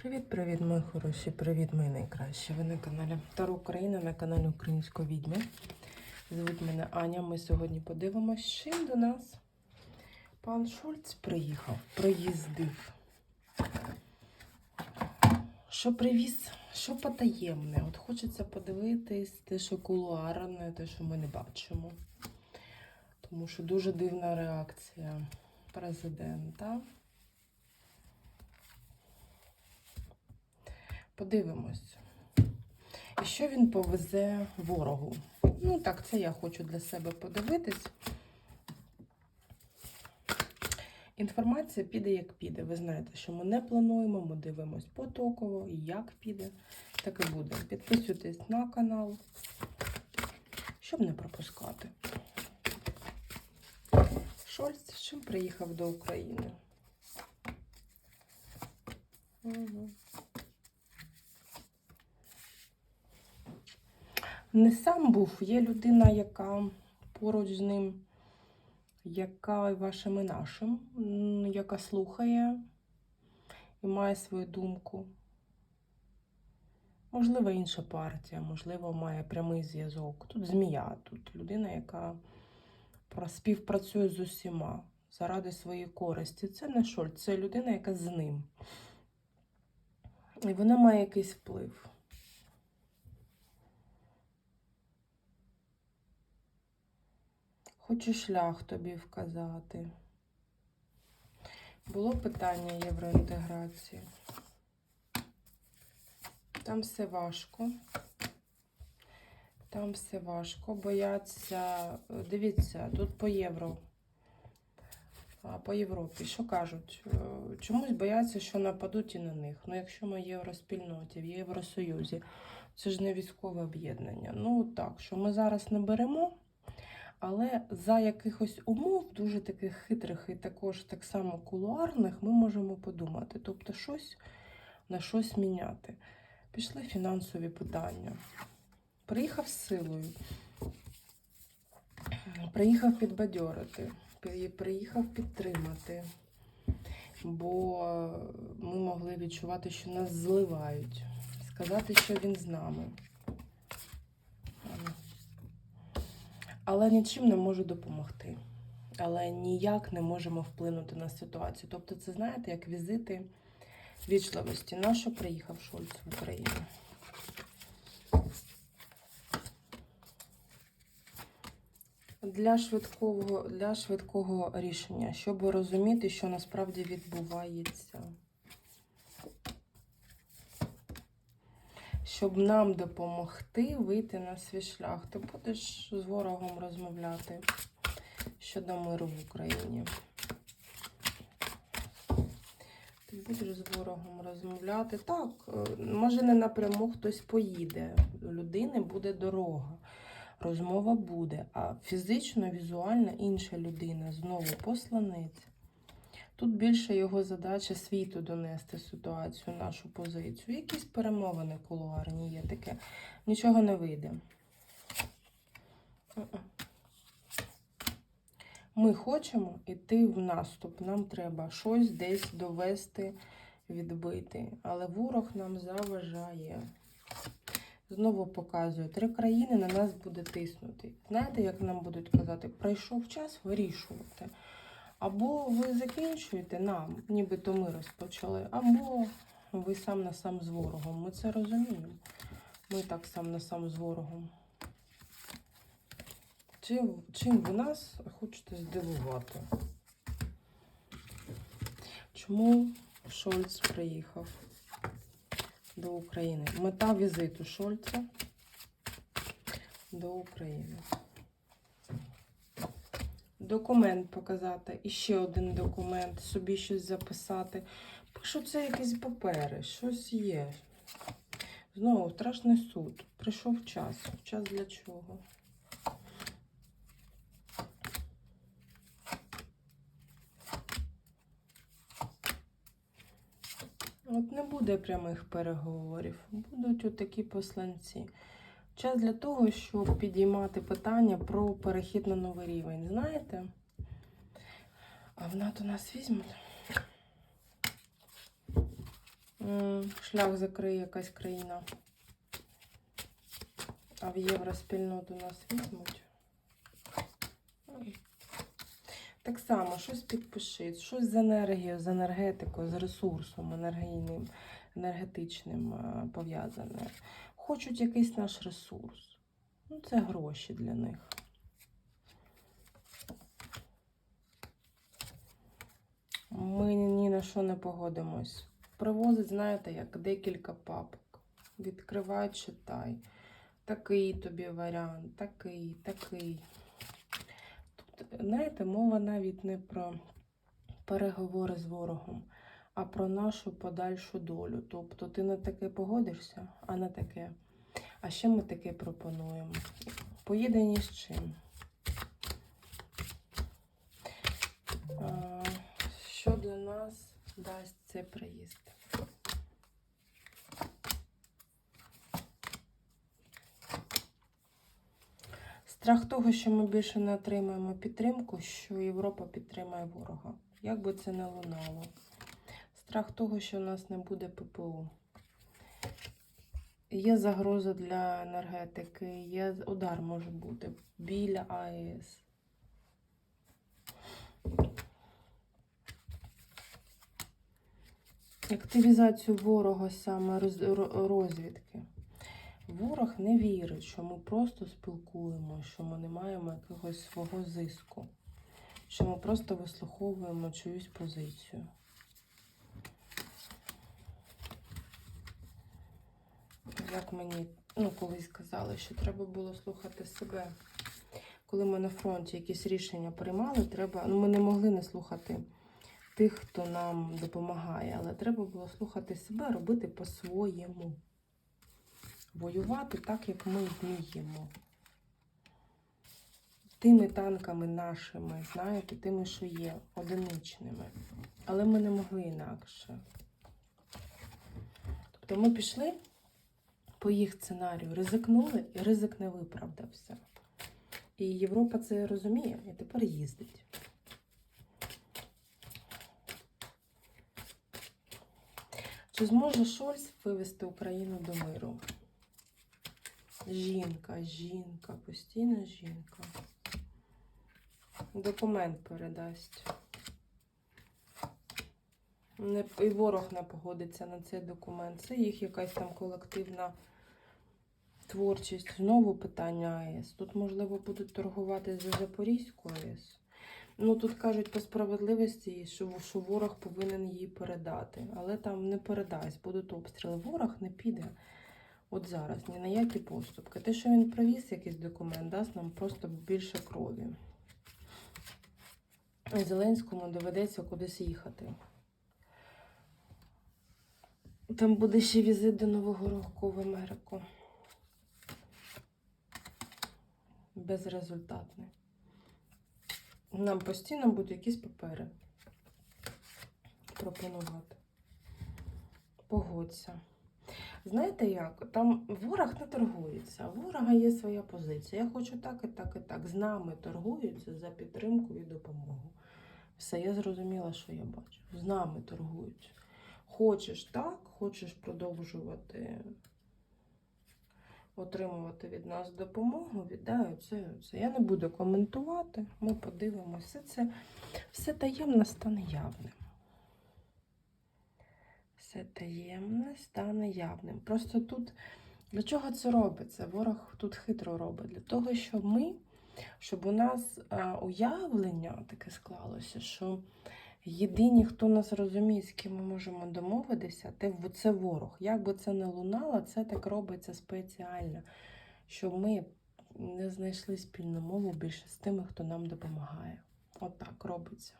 Привіт-привіт, мої хороші, привіт, мої найкращі. Ви на каналі Таро Україна, на каналі Української відьми. Звуть мене Аня. Ми сьогодні подивимось, чим до нас пан Шульц приїхав, приїздив. Що привіз, що потаємне. От хочеться подивитись те, що кулуарне, те, що ми не бачимо. Тому що дуже дивна реакція президента. Подивимось. І що він повезе ворогу? Ну, так, це я хочу для себе подивитись. Інформація піде, як піде. Ви знаєте, що ми не плануємо, ми дивимось потоково як піде, так і буде. Підписуйтесь на канал, щоб не пропускати. Шольц з чим приїхав до України? Угу. Не сам був, є людина, яка поруч з ним, яка вашим і нашим, яка слухає і має свою думку. Можливо, інша партія, можливо, має прямий зв'язок. Тут змія, тут людина, яка співпрацює з усіма заради своєї користі. Це не Шольц, це людина, яка з ним. І вона має якийсь вплив. Хочу шлях тобі вказати. Було питання євроінтеграції. Там все важко. Там все важко. Бояться. Дивіться, тут по євро. А по Європі. Що кажуть? Е, Чомусь бояться, що нападуть і на них. Ну, якщо ми в євроспільноті, в Євросоюзі, це ж не військове об'єднання. Ну так, що ми зараз не беремо. Але за якихось умов, дуже таких хитрих і також так само кулуарних, ми можемо подумати. Тобто щось на щось міняти. Пішли фінансові питання. Приїхав з силою. Приїхав підбадьорити, приїхав підтримати, бо ми могли відчувати, що нас зливають, сказати, що він з нами. Але нічим не можу допомогти. Але ніяк не можемо вплинути на ситуацію. Тобто, це знаєте, як візити вічливості. На що приїхав Шольц в Україну? Для швидкого, для швидкого рішення, щоб розуміти, що насправді відбувається. Щоб нам допомогти вийти на свій шлях. Ти будеш з ворогом розмовляти щодо миру в Україні. Ти будеш з ворогом розмовляти. Так, е, може не напряму хтось поїде. У людини буде дорога. Розмова буде, а фізично, візуально інша людина знову посланець. Тут більше його задача світу донести ситуацію, нашу позицію. Якісь перемовини кулуарні є таке. Нічого не вийде. Ми хочемо йти в наступ. Нам треба щось десь довести, відбити. Але ворог нам заважає. Знову показую, три країни на нас буде тиснути. Знаєте, як нам будуть казати, прийшов час вирішувати. Або ви закінчуєте нам, нібито ми розпочали, або ви сам на сам з ворогом. Ми це розуміємо. Ми так сам на сам з ворогом. Чим, чим ви нас хочете здивувати? Чому Шольц приїхав до України? Мета візиту Шольца до України. Документ показати, і ще один документ, собі щось записати. Пишу, це якісь папери, щось є. Знову страшний суд. Прийшов час. Час для чого? От не буде прямих переговорів, будуть отакі посланці. Час для того, щоб підіймати питання про перехід на новий рівень. Знаєте? А в НАТО нас візьмуть? Шлях закриє якась країна. А в євроспільноту нас візьмуть. Так само, щось підпишіть, щось з енергією, з енергетикою, з ресурсом енергійним, енергетичним е, пов'язане. Хочуть якийсь наш ресурс. Ну, це гроші для них. Ми ні на що не погодимось. Привозить, знаєте, як декілька папок. Відкривай, читай. Такий тобі варіант, такий, такий. Тут, знаєте, мова навіть не про переговори з ворогом, а про нашу подальшу долю. Тобто ти на таке погодишся, а на таке. А ще ми таке пропонуємо. Поєднані з чим? Що для нас дасть цей приїзд? Страх того, що ми більше не отримаємо підтримку, що Європа підтримає ворога. Як би це не лунало. Страх того, що у нас не буде ППО. Є загроза для енергетики, є удар може бути біля АЕС. Активізацію ворога саме розвідки. Ворог не вірить, що ми просто спілкуємося, що ми не маємо якогось свого зиску, що ми просто вислуховуємо чиюсь позицію. Як мені ну, колись казали, що треба було слухати себе. Коли ми на фронті якісь рішення приймали, треба, ну, ми не могли не слухати тих, хто нам допомагає, але треба було слухати себе, робити по-своєму воювати так, як ми вміємо. Тими танками нашими, знаєте, тими, що є, одиничними. Але ми не могли інакше. Тобто ми пішли по їх сценарію, ризикнули, і ризик не виправдався. І Європа це розуміє і тепер їздить. Чи зможе Шольц вивести Україну до миру? Жінка, жінка, постійна жінка. Документ передасть. І ворог не погодиться на цей документ. Це їх якась там колективна творчість. Знову питання АЕС. Тут, можливо, будуть торгувати за Запорізьку АЕС. Ну, тут кажуть по справедливості, що, що ворог повинен її передати. Але там не передасть, будуть обстріли. Ворог не піде. От зараз ні на які поступки. Те, що він привіз якийсь документ, дасть нам просто більше крові. Зеленському доведеться кудись їхати. Там буде ще візит до Нового року в Америку. Безрезультатний. Нам постійно будуть якісь папери пропонувати. Погодься. Знаєте як? Там ворог не торгується, у ворога є своя позиція. Я хочу так і так і так. З нами торгуються за підтримку і допомогу. Все, я зрозуміла, що я бачу. З нами торгують. Хочеш так, хочеш продовжувати отримувати від нас допомогу, віддаю це, це. Я не буду коментувати, ми подивимося. Це все таємне стане явним. Все таємне стане явним. Просто тут для чого це робиться? Ворог тут хитро робить. Для того, щоб ми, щоб у нас уявлення таке склалося, що єдині, хто нас розуміє, з ким ми можемо домовитися, це ворог. Як би це не лунало, це так робиться спеціально, щоб ми не знайшли спільну мову більше з тими, хто нам допомагає. Отак робиться.